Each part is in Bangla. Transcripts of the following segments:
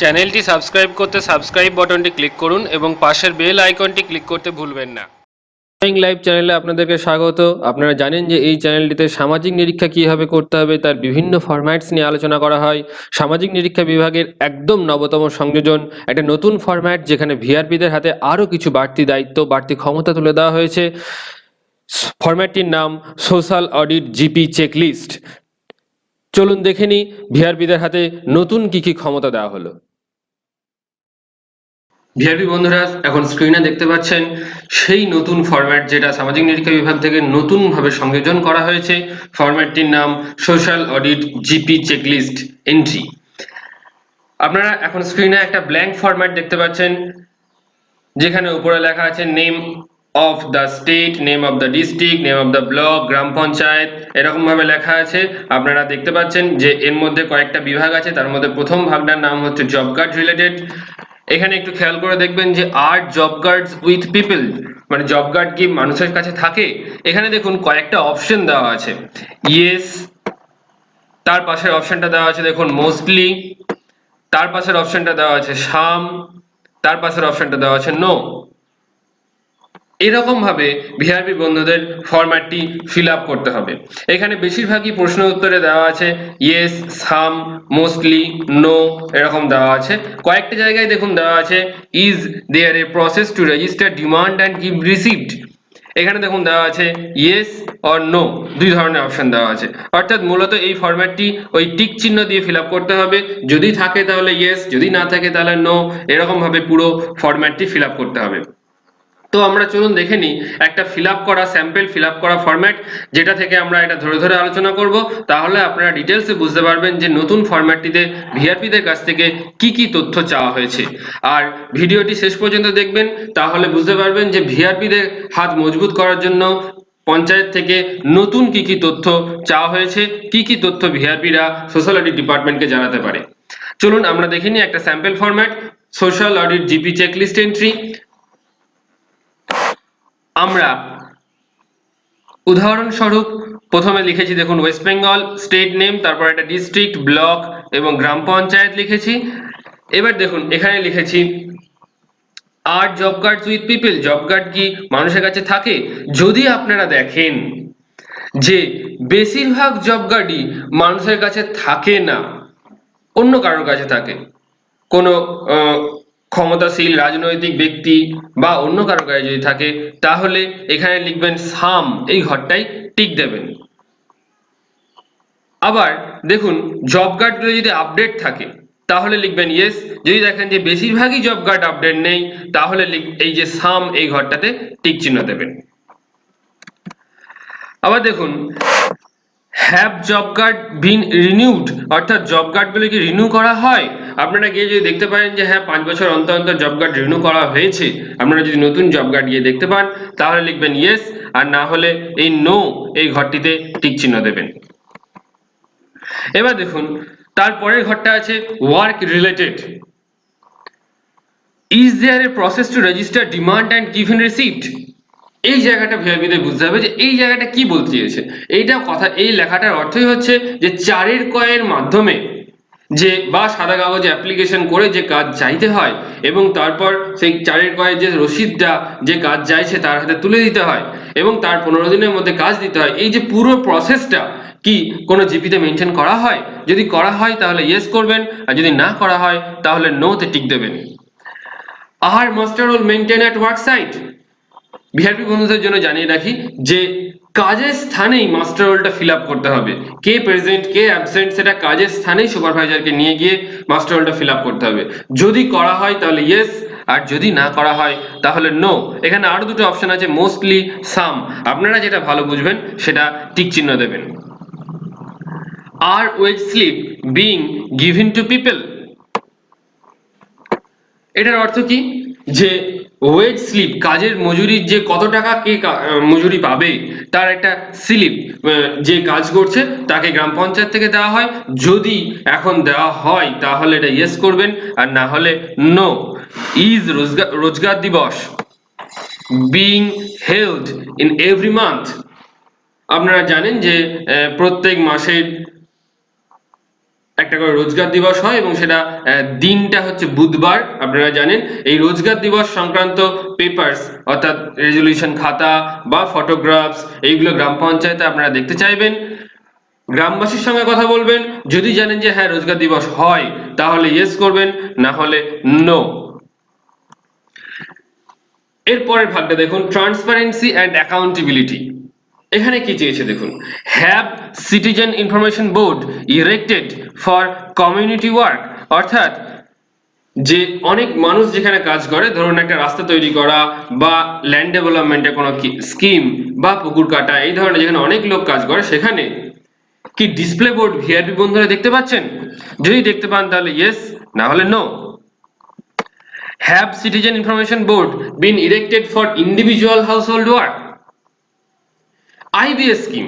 চ্যানেলটি সাবস্ক্রাইব করতে সাবস্ক্রাইব বাটনটি ক্লিক করুন এবং পাশের বেল আইকনটি ক্লিক করতে ভুলবেন না। ড্রয়িং লাইভ চ্যানেলে আপনাদেরকে স্বাগত। আপনারা জানেন যে এই চ্যানেলটিতে সামাজিক নিরীক্ষা কীভাবে করতে হবে, তার বিভিন্ন ফরম্যাটস নিয়ে আলোচনা করা হয়। সামাজিক নিরীক্ষা বিভাগের একদম নবতম সংযোজন, একটা নতুন ফরম্যাট যেখানে ভিআরপিদের হাতে আরও কিছু বাড়তি দায়িত্ব, বাড়তি ক্ষমতা তুলে দেওয়া হয়েছে। ফরম্যাটটির নাম সোশ্যাল অডিট জিপি চেকলিস্ট চলুন দেখে নিই ভিআরপিদের হাতে নতুন কি কি ক্ষমতা দেওয়া হলো। ভিআরপি বন্ধুরা, এখন স্ক্রিনে দেখতে পাচ্ছেন, সেই নতুন ফরম্যাট যেটা সামাজিক নিরীক্ষা বিভাগ থেকে নতুনভাবে সংযোজন করা হয়েছে। ফরম্যাটটির নাম social audit GP checklist entry আপনারা এখন স্ক্রিনে একটা ব্ল্যাঙ্ক ফরম্যাট দেখতে পাচ্ছেন, যেখানে উপরে লেখা আছে name of the state name of the district name of the block গ্রাম পঞ্চায়েত এরকম ভাবে লেখা আছে। আপনারা দেখতে পাচ্ছেন যে এর মধ্যে কয়েকটা বিভাগ আছে, তার মধ্যে প্রথম ভাগটার নাম হচ্ছে জব কার্ড রিলেটেড এখানে একটু খেয়াল করে দেখবেন যে are job cards with people মানে জব গার্ড কি মানুষের কাছে থাকে? এখানে দেখুন কয়েকটা অপশন দেওয়া আছে। ইয়েস তার পাশের অপশনটা দেওয়া আছে দেখুন মোস্টলি তার পাশের অপশনটা দেওয়া আছে সাম, তার পাশের অপশনটা দেওয়া আছে নো এরকম ভাবে ভিআরপি বন্ধুদের ফরম্যাটটি ফিল আপ করতে হবে। এখানে বেশিরভাগই প্রশ্ন উত্তরে দেওয়া আছে ইয়েস সাম মোস্টলি নো এরকম দেওয়া আছে। কয়েকটা জায়গায় দেখুন দেওয়া আছে is there a process to register demand and give received এখানে দেখুন দেওয়া আছে ইয়েস অর নো দুই ধরনের অপশন দেওয়া আছে। অর্থাৎ মূলত এই ফরম্যাটটি ওই টিক চিহ্ন দিয়ে ফিল করতে হবে। যদি থাকে তাহলে ইয়েস যদি না থাকে তাহলে নো এরকম ভাবে পুরো ফরম্যাটটি ফিল করতে হবে। তো আমরা চলুন দেখে নিই একটা ফিল করা স্যাম্পল ফিল করা ফরম্যাট যেটা থেকে আমরা এটা ধরে ধরে আলোচনা করব। তাহলে আপনারা ডিটেলসে বুঝতে পারবেন যে নতুন ফরম্যাটটিতে ভিআরপিদের কাছ থেকে কি কি তথ্য চাওয়া হয়েছে। আর ভিডিওটি শেষ পর্যন্ত দেখবেন, তাহলে বুঝতে পারবেন যে ভিআরপিদের হাত মজবুত করার জন্য পঞ্চায়েত থেকে নতুন কি কি তথ্য চাওয়া হয়েছে, কি কি তথ্য ভিআরপিরা সোশ্যাল অডিট ডিপার্টমেন্টকে জানাতে পারে। চলুন আমরা দেখে নিই একটা sample format social audit GP checklist entry আমরা উদাহরণস্বরূপ প্রথমে লিখেছি দেখুন ওয়েস্ট বেঙ্গল স্টেট নেম তারপর একটা ডিস্ট্রিক্ট ব্লক এবং গ্রাম পঞ্চায়েত লিখেছি। এবার দেখুন, এখানে লিখেছি are job card with people job card কি মানুষের কাছে থাকে? যদি আপনারা দেখেন যে বেশিরভাগ জব কার্ডই মানুষের কাছে থাকে না, অন্য কারোর কাছে থাকে। কোনো ক্ষমতাশীল রাজনৈতিক ব্যক্তি বা অন্য কারও গায়ে যদি থাকে, তাহলে এখানে লিখবেন সাম, এই ঘরটাই টিক দেবেন। আবার দেখুন জব কার্ডগুলো যদি আপডেট থাকে, তাহলে লিখবেন ইয়েস যদি দেখেন যে বেশিরভাগই জব কার্ড আপডেট নেই, তাহলে এই যে সাম, এই ঘরটাতে টিক চিহ্ন দেবেন। আবার দেখুন have job card been renewed অর্থাৎ জব কার্ডগুলো কি রিনিউ করা হয় আপনারা গিয়ে যদি দেখতে পারেন যে হ্যাঁ পাঁচ বছর অন্তর অন্তর জব কার্ড রিনিউ করা হয়েছে, আপনারা যদি নতুন জব কার্ড গিয়ে দেখতে পান, তাহলে লিখবেন ইয়েস আর না হলে এই নো এই ঘরটিতে টিক চিহ্ন দেবেন। এবার দেখুন তারপরের ঘরটা আছে work related is there a process to register demand and given receipt এই জায়গাটা ভিআইপিদের বুঝতে হবে যে এই জায়গাটা কি বলতে চেয়েছে। এইটা কথা, এই লেখাটার অর্থই হচ্ছে যে চারের কয়ের মাধ্যমে যে বা সাদা কাগজে অ্যাপ্লিকেশন করে যে কাজ চাইতে হয় এবং তারপর সেই চারের কয়ের যে রসিদটা যে কাজ চাইছে তার হাতে তুলে দিতে হয় এবং তার পনেরো দিনের মধ্যে কাজ দিতে হয়, এই যে পুরো প্রসেসটা কি কোনো জিপিতে মেনশন করা হয়? যদি করা হয় তাহলে ইয়েস করবেন, আর যদি না করা হয় তাহলে নোতে টিক দেবেন। Are master roll maintain at work site VRP বন্ধুদের জন্য জানিয়ে রাখি যে কাজের স্থানেই মাস্টার রোলটা ফিল আপ করতে হবে। কে প্রেজেন্ট কে অ্যাবসেন্ট সেটা কাজের স্থানেই সুপারভাইজারকে নিয়ে গিয়ে মাস্টার রোলটা ফিল আপ করতে হবে। যদি করা হয় তাহলে ইয়েস আর যদি না করা হয় তাহলে নো এখানে আরও দুটো অপশন আছে মোস্টলি সাম আপনারা যেটা ভালো বুঝবেন, সেটা টিক চিহ্ন দেবেন। Are wage slip being given to people এটার অর্থ কি? যে ওয়েজ স্লিপ কাজের মজুরির যে কত টাকা কে মজুরি পাবে, তার একটা স্লিপ যে কাজ করছে, তাকে গ্রাম পঞ্চায়েত থেকে দেওয়া হয়। যদি এখন দেওয়া হয়, তাহলে এটা ইয়েস করবেন, আর না হলে no is Rozgar Rozgar Diwas being held in every month আপনারা জানেন যে প্রত্যেক মাসের একটা করে রোজগার দিবস হয় এবং সেটা দিনটা হচ্ছে বুধবার, আপনারা জানেন। এই রোজগার দিবস সংক্রান্ত পেপারস অর্থাৎ রেজলিউশন খাতা বা ফটোগ্রাফস এইগুলো গ্রাম পঞ্চায়েতে আপনারা দেখতে চাইবেন। গ্রামবাসীর সঙ্গে কথা বলবেন। যদি জানেন যে হ্যাঁ রোজগার দিবস হয়, তাহলে ইয়েস করবেন, না হলে নো এরপরের ভাগটা দেখুন ট্রান্সপারেন্সি অ্যান্ড অ্যাকাউন্টেবিলিটি এখানে কি চেয়েছে দেখুন? Have citizen information board erected for community work অর্থাৎ যে অনেক মানুষ যেখানে কাজ করে, ধরুন একটা রাস্তা তৈরি করা বা ল্যান্ড ডেভেলপমেন্টের কোনো স্কিম বা পুকুর কাটা, এই ধরনের যেখানে অনেক লোক কাজ করে, সেখানে কি ডিসপ্লে বোর্ড ভিআরপি বন্ধুরা দেখতে পাচ্ছেন? যদি দেখতে পান তাহলে ইয়েস না হলে no have citizen information board been erected for individual household work IBS scheme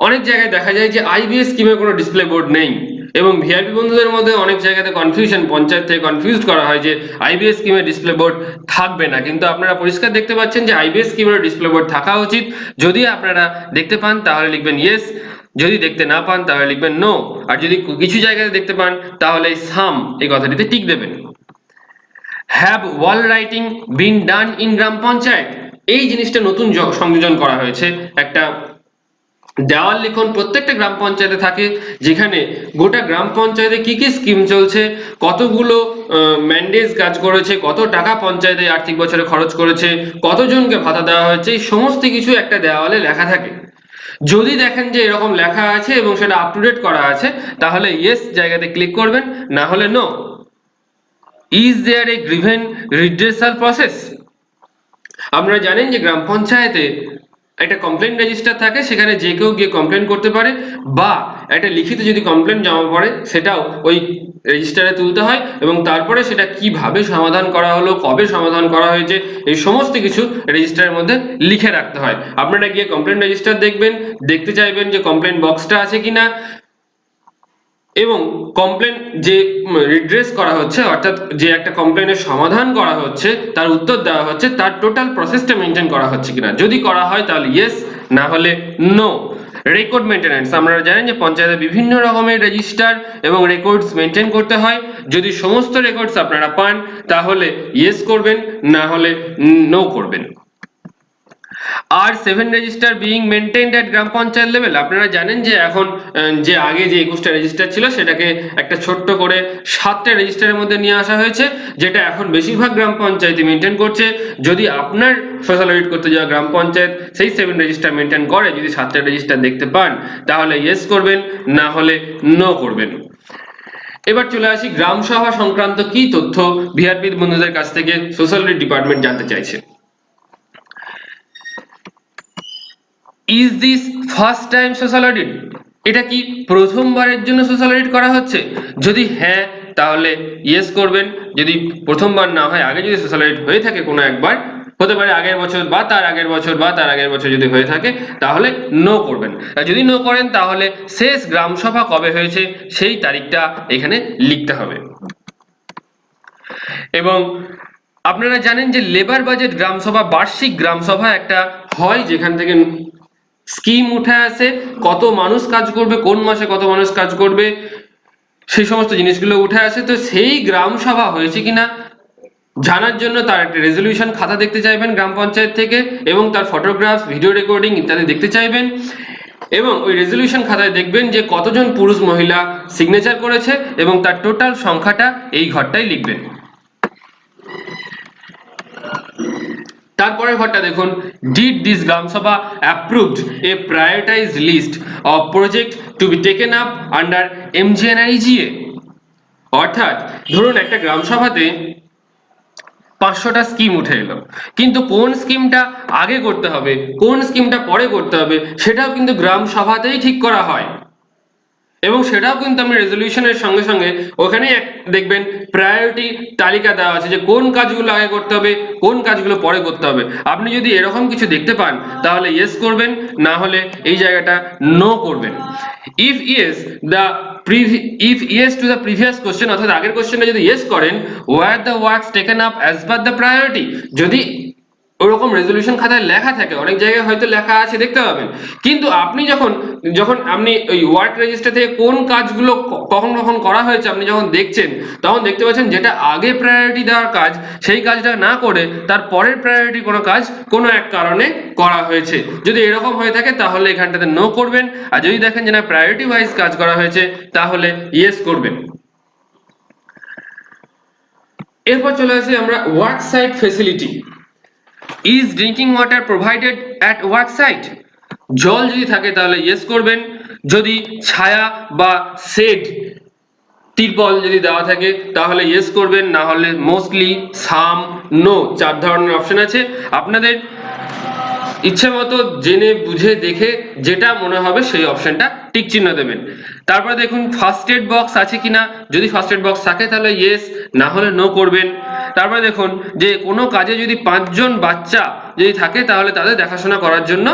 অনেক জায়গায় দেখা যায় যে আইবিএস স্কিমে কোনো ডিসপ্লে বোর্ড নেই। এবং ভিআইপি বন্ধুদের মধ্যে অনেক জায়গাতে কনফিউশন পঞ্চায়েত থেকে কনফিউজ করা হয় যে আইবিএস স্কিমে ডিসপ্লে বোর্ড থাকবে না। কিন্তু আপনারা পরিষ্কার দেখতে পাচ্ছেন যে আইবিএস স্কিমের ডিসপ্লে বোর্ড থাকা উচিত। যদি আপনারা দেখতে পান, তাহলে লিখবেন ইয়েস যদি দেখতে না পান, তাহলে লিখবেন নো আর যদি কিছু জায়গাতে দেখতে পান, তাহলে সাম এই কথাটিতে টিক দেবেন। Have wall writing been done in gram panchayat? এই জিনিসটা নতুন সংযোজন করা হয়েছে। একটা দেওয়াল লিখন প্রত্যেকটা গ্রাম পঞ্চায়েতে থাকে, যেখানে গোটা গ্রাম পঞ্চায়েতে কি কি স্কিম চলছে, কতগুলো ম্যান্ডেজ কাজ করেছে, কত টাকা পঞ্চায়েতে আর্থিক বছরে খরচ করেছে, কতজনকে ভাতা দেওয়া হয়েছে, এই সমস্ত কিছু একটা দেওয়ালে লেখা থাকে। যদি দেখেন যে এরকম লেখা আছে এবং সেটা আপ টু ডেট করা আছে, তাহলে ইয়েস জায়গাতে ক্লিক করবেন, না হলে no is there a grievance redressal process আপনারা জানেন যে গ্রাম পঞ্চায়েতে একটা কমপ্লেন রেজিস্টার থাকে, সেখানে যে কেউ গিয়ে কমপ্লেন করতে পারে বা একটা লিখিত যদি কমপ্লেন জমা পড়ে, সেটাও ওই রেজিস্টারে তুলতে হয় এবং তারপরে সেটা কীভাবে সমাধান করা হলো, কবে সমাধান করা হয়েছে, এই সমস্ত কিছু রেজিস্টারের মধ্যে লিখে রাখতে হয়। আপনারা গিয়ে কমপ্লেন রেজিস্টার দেখবেন, দেখতে চাইবেন যে কমপ্লেন বক্সটা আছে কিনা। এবং কমপ্লেন যে রিড্রেস করা হচ্ছে, অর্থাৎ যে একটা কমপ্লেনের সমাধান করা হচ্ছে, তার উত্তর দেওয়া হচ্ছে, তার টোটাল প্রসেসটা মেনটেন করা হচ্ছে কিনা। যদি করা হয় তাহলে ইয়েস না হলে নো রেকর্ড মেনটেন্যান্স আপনারা জানেন যে পঞ্চায়েতে বিভিন্ন রকমের রেজিস্টার এবং রেকর্ডস মেনটেন করতে হয়। যদি সমস্ত রেকর্ডস আপনারা পান, তাহলে ইয়েস করবেন, না হলে নো করবেন। Are seven register being maintained at gram panchayat level আপনারা জানেন যে এখন যে আগে যে একুশটা রেজিস্টার ছিল, সেটাকে একটা ছোট্ট করে সাতটা রেজিস্টারের মধ্যে নিয়ে আসা হয়েছে, যেটা এখন বেশিরভাগ গ্রাম পঞ্চায়েতে মেনটেন করছে। যদি আপনার সোশ্যাল অডিট করতে যাওয়া গ্রাম পঞ্চায়েত সেই সেভেন রেজিস্টার মেনটেন করে, যদি সাতটা রেজিস্টার দেখতে পান, তাহলে ইয়েস করবেন, না হলে নো করবেন। এবার চলে আসি গ্রাম সভা সংক্রান্ত কি তথ্য? ভিআরপি বন্ধুদের কাছ থেকে সোশ্যাল ডিপার্টমেন্ট জানতে চাইছে। Is this first time social audit এটা কি প্রথমবারের জন্য সোশ্যাল অডিট করা হচ্ছে? যদি হ্যাঁ তাহলে ইয়েস করবেন। যদি প্রথমবার না হয়, আগে যদি সোশ্যাল অডিট হয়ে থাকে কোনো একবার, হতে পারে আগের বছর বা তার আগের বছর বা তার আগের বছর যদি হয়ে থাকে, তাহলে নো করবেন। আর যদি নো করেন, তাহলে শেষ গ্রাম সভা কবে হয়েছে, সেই তারিখটা এখানে লিখতে হবে। এবং আপনারা জানেন যে লেবার বাজেট গ্রাম সভা, বার্ষিক গ্রাম সভা একটা হয় যেখান থেকে স্কিম উঠে আসে, কত মানুষ কাজ করবে, কোন মাসে কত মানুষ কাজ করবে, সেই সমস্ত জিনিসগুলো উঠে আসে। তো সেই গ্রাম সভা হয়েছে কিনা, জানার জন্য তার একটা রেজলিউশন খাতা দেখতে চাইবেন গ্রাম পঞ্চায়েত থেকে, এবং তার ফটোগ্রাফ ভিডিও রেকর্ডিং ইত্যাদি দেখতে চাইবেন। এবং ওই রেজলিউশন খাতায় দেখবেন যে কতজন পুরুষ মহিলা সিগনেচার করেছে, এবং তার টোটাল সংখ্যাটা এই ঘরটাই লিখবেন। তারপরের ঘরটা দেখুন। Did this gram approved a prioritize list of project to be taken up under MGNREGA অর্থাৎ, ধরুন একটা গ্রাম সভাতে পাঁচশোটা স্কিম উঠে এলো। কিন্তু কোন স্কিমটা আগে করতে হবে, কোন স্কিমটা পরে করতে হবে, সেটাও কিন্তু গ্রাম সভাতেই ঠিক করা হয়। এবং সেটাও কিন্তু আপনি রেজলিউশনের সঙ্গে সঙ্গে ওখানে দেখবেন প্রায়োরিটি তালিকা দেওয়া আছে যে কোন কাজগুলো আগে করতে হবে, কোন কাজগুলো পরে করতে হবে। আপনি যদি এরকম কিছু দেখতে পান, তাহলে ইয়েস করবেন, না হলে এই জায়গাটা নো করবেন। If yes the if yes to the previous question অর্থাৎ আগের কোশ্চেনে যদি ইয়েস করেন were the works taken up as per the priority যদি ওরকম রেজলিউশন খাতায় লেখা থাকে। অনেক জায়গায় হয়তো লেখা আছে, দেখতে পাবেন। কিন্তু আপনি যখন যখন আপনি ওই ওয়ার্ক রেজিস্টার থেকে কোন কাজগুলো কখন কখন করা হয়েছে আপনি যখন দেখছেন, তখন দেখতে পাচ্ছেন যেটা আগে প্রায়োরিটি দেওয়ার কাজ, সেই কাজটা না করে তার পরের প্রায়োরিটি কোনো কাজ কোনো এক কারণে করা হয়েছে। যদি এরকম হয়ে থাকে তাহলে এখানটাতে নো করবেন। আর যদি দেখেন যে না প্রায়োরিটি ওয়াইজ কাজ করা হয়েছে, তাহলে ইয়েস করবেন। এরপর চলে আসি আমরা work site facility is drinking water provided at work site জল যদি থাকে তাহলে ইয়েস করবেন। যদি ছায়া বা সেড তিরপল যদি দেওয়া থাকে তাহলে ইয়েস করবেন। না হলে মোস্টলি সাম নো চার ধরনের অপশন আছে। আপনাদের ইচ্ছে মতো জেনে, বুঝে, দেখে যেটা মনে হবে সেই অপশনটা টিক চিহ্ন দেবেন। তারপরে দেখুন ফার্স্ট এড বক্স আছে কিনা? যদি ফার্স্ট এড বক্স থাকে, তাহলে ইয়েস না হলে নো করবেন। তারপরে দেখুন, যে কোনো কাজে যদি পাঁচজন বাচ্চা যদি থাকে, তাহলে তাদের দেখাশোনা করার জন্য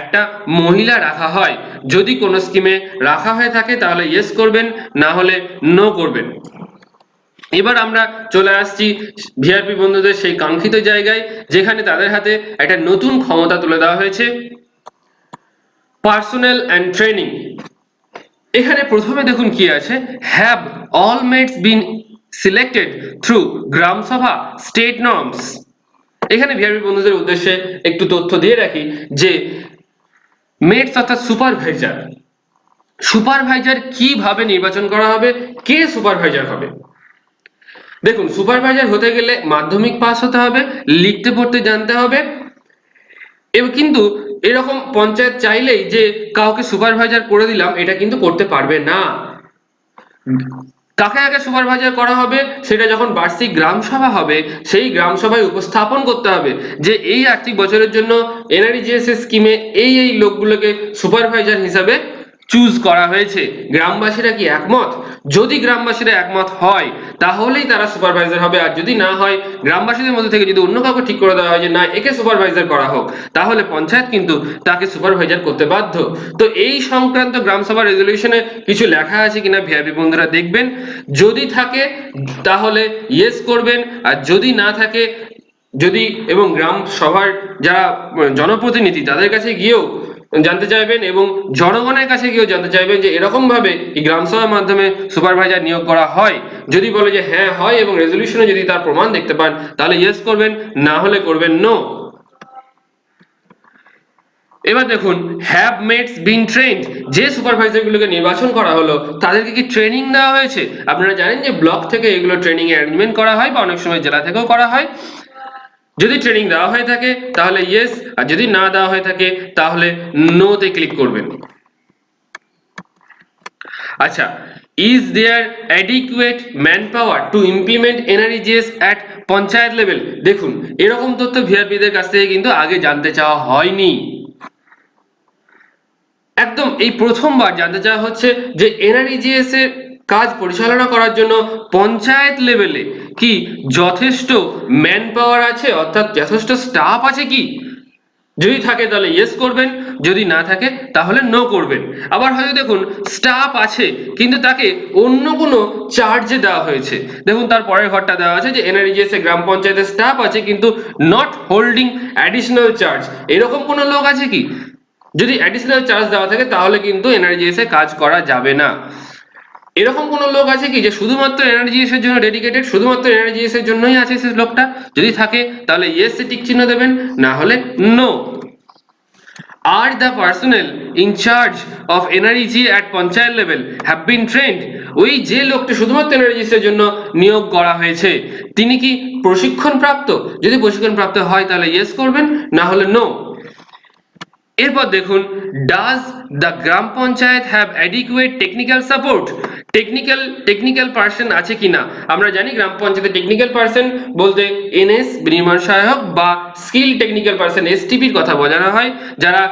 একটা মহিলা রাখা হয়। যদি কোনো স্কিমে রাখা হয়ে থাকে, তাহলে ইয়েস করবেন, না হলে নো করবেন। এবার আমরা চলে আসছি ভিআরপি বন্ধুদের সেই কাঙ্ক্ষিত জায়গায়, যেখানে তাদের হাতে একটা নতুন ক্ষমতা তুলে দেওয়া হয়েছে। পার্সোনাল অ্যান্ড ট্রেনিং এখানে প্রথমে দেখুন কি আছে? Have all mates been selected through gram sabha state norms এখানে ভিআরপি বন্ধুদের উদ্দেশ্যে একটু তথ্য দিয়ে রাখি যে মেটস অর্থাৎ সুপারভাইজার সুপারভাইজার কীভাবে নির্বাচন করা হবে, কে সুপারভাইজার হবে? দেখুন সুপারভাইজার হতে গেলে মাধ্যমিক পাস হতে হবে, লিখতে পড়তে জানতে হবে, এবং কিন্তু এরকম পঞ্চায়েত চাইলেই যে কাউকে সুপারভাইজার করে দিলাম, এটা কিন্তু করতে পারবে না। কাকে আগে সুপারভাইজার করা হবে? সেটা যখন বার্ষিক গ্রাম সভা হবে, সেই গ্রাম সভায় উপস্থাপন করতে হবে যে এই আর্থিক বছরের জন্য এনআরজিএসএস স্কিমে এই এই লোকগুলোকে সুপারভাইজার হিসাবে চুজ করা হয়েছে। গ্রামবাসীরা কি একমত? যদি গ্রামবাসীরা একমত হয়, তাহলেই তারা সুপারভাইজার হবে। আর যদি না হয়, গ্রামবাসীদের মধ্যে থেকে যদি অন্য কাউকে ঠিক করে দেওয়া হয় যে, না, একে সুপারভাইজার করা হোক তাহলে পঞ্চায়েত কিন্তু তাকে সুপারভাইজার করতে বাধ্য। তো এই সংক্রান্ত গ্রামসভা রেজলিউশনে কিছু লেখা আছে কিনা ভিআইপি বন্ধুরা দেখবেন। যদি থাকে, তাহলে ইয়েস করবেন। আর যদি না থাকে, যদি এবং গ্রাম সভার যারা জনপ্রতিনিধি, তাদের কাছে গিয়েও জানতে চাইবেন এবং জনগণের কাছে গিয়েও জানতে চাইবেন যে এরকম ভাবে কি গ্রাম সভার মাধ্যমে সুপারভাইজার নিয়োগ করা হয়। যদি বলে যে হ্যাঁ হয় এবং রেজলিউশনে যদি তার প্রমাণ দেখতে পান, তাহলে ইয়েস করবেন, না হলে করবেন নো এবার দেখুন হ্যাভ মেটস বিন ট্রেন্ড যে সুপারভাইজারগুলোকে নির্বাচন করা হলো, তাদেরকে কি ট্রেনিং দেওয়া হয়েছে? আপনারা জানেন যে ব্লক থেকে এগুলো ট্রেনিং অ্যারেঞ্জমেন্ট করা হয় বা অনেক সময় জেলা থেকেও করা হয়। যদি ট্রেনিং দেওয়া হয়ে থাকে, তাহলে ইয়েস আর যদি না দেওয়া হয়ে থাকে, তাহলে নো তে ক্লিক করবেন। আচ্ছা is there adequate man power to implement NREGS at panchayat level দেখুন, এরকম তথ্য ভিআরপিদের কাছ থেকে কিন্তু আগে জানতে চাওয়া হয়নি। একদম এই প্রথমবার জানতে চাওয়া হচ্ছে যে এনআরইজিএস এর কাজ পরিচালনা করার জন্য পঞ্চায়েত লেভেলে কি যথেষ্ট ম্যান পাওয়ার আছে, অর্থাৎ যথেষ্ট স্টাফ আছে কি? যদি থাকে তাহলে ইয়েস করবেন, যদি না থাকে তাহলে নো করবেন। আবার হয়তো দেখুন স্টাফ আছে, কিন্তু তাকে অন্য কোনো চার্জে দেওয়া হয়েছে। দেখুন, তার পরের ঘরটা দেওয়া আছে যে এনআরজিএস এ গ্রাম পঞ্চায়েতের স্টাফ আছে, কিন্তু নট হোল্ডিং অ্যাডিশনাল চার্জ এরকম কোনো লোক আছে কি? যদি অ্যাডিশনাল চার্জ দেওয়া থাকে, তাহলে কিন্তু এনআরজিএস এ কাজ করা যাবে না। এরকম কোনো লোক আছে কি যে শুধুমাত্র এনার্জিএস এর জন্য ডেডিকেটেড শুধুমাত্র এনার্জিএস এর জন্যই আছে সেই লোকটা? যদি থাকে, তাহলে ইয়েস এ টিক চিহ্ন দেবেন, না হলে no are the personnel in charge of energy at panchayat level have been trained ওই যে লোকটা শুধুমাত্র এনার্জিস এর জন্য নিয়োগ করা হয়েছে, তিনি কি প্রশিক্ষণ প্রাপ্ত? যদি প্রশিক্ষণ প্রাপ্ত হয়, তাহলে ইয়েস করবেন, না হলে নো এরপর দেখুন does the gram panchayat have adequate technical support technical technical person আছে কিনা? আমরা জানি গ্রাম পঞ্চায়েতে টেকনিক্যাল পার্সন বলতে এনএস নির্মাণ সহায়ক বা স্কিল টেকনিক্যাল পার্সন এসটিপির কথা বোঝানো হয়, যারা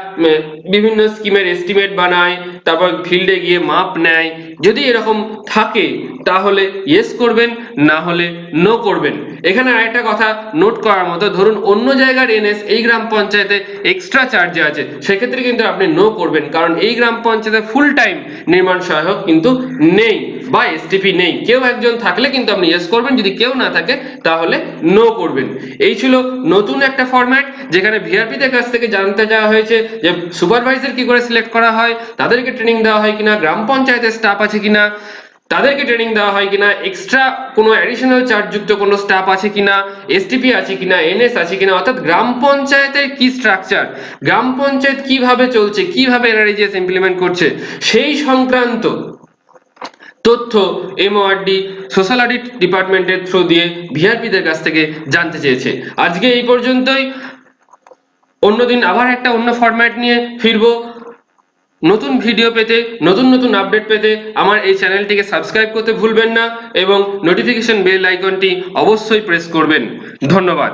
বিভিন্ন স্কিমের এস্টিমেট বানায়, তারপর ফিল্ডে গিয়ে মাপ নেয় যদি এরকম থাকে, তাহলে ইয়েস করবেন, না হলে নো করবেন। এখানে আরেকটা কথা নোট করার মতো, ধরুন অন্য জায়গার এনএস এই গ্রাম পঞ্চায়েতে এক্সট্রা চার্জে আছে, সেক্ষেত্রে কিন্তু আপনি নো করবেন, কারণ এই গ্রাম পঞ্চায়েতে ফুল টাইম নির্মাণ সহায়ক কিন্তু নেই। বা এসটিপি নেই। কেউ একজন থাকলে কিন্তু আপনি ইয়েস করবেন, যদি কেউ না থাকে, তাহলে নো করবেন। এই ছিল নতুন একটা ফরম্যাট যেখানে ভিআরপিদের কাছ থেকে জানতে চাওয়া হয়েছে যে সুপারভাইজার কি করে সিলেক্ট করা হয়, তাদেরকে ট্রেনিং দেওয়া হয় কিনা, গ্রাম পঞ্চায়েতের স্টাফ আছে কিনা, তাদেরকে ট্রেনিং দেওয়া হয় কিনা এক্সট্রা কোনো অ্যাডিশনাল চার্জ যুক্ত কোনো স্টাফ আছে কিনা এসটিপি আছে কিনা এনএস আছে কিনা, অর্থাৎ গ্রাম পঞ্চায়েতের কি স্ট্রাকচার গ্রাম পঞ্চায়েত কীভাবে চলছে, কীভাবে এনআরইজিএস ইমপ্লিমেন্ট করছে, সেই সংক্রান্ত তথ্য এমওআরডি সোশ্যাল অডিট ডিপার্টমেন্টের থ্রু দিয়ে ভিআরপিদের কাছ থেকে জানতে চেয়েছে। আজকে এই পর্যন্তই। অন্যদিন আবার একটা অন্য ফরম্যাট নিয়ে ফিরবো। নতুন ভিডিও পেতে, নতুন নতুন আপডেট পেতে আমার এই চ্যানেলটিকে সাবস্ক্রাইব করতে ভুলবেন না এবং নোটিফিকেশন বেল আইকনটি অবশ্যই প্রেস করবেন। ধন্যবাদ।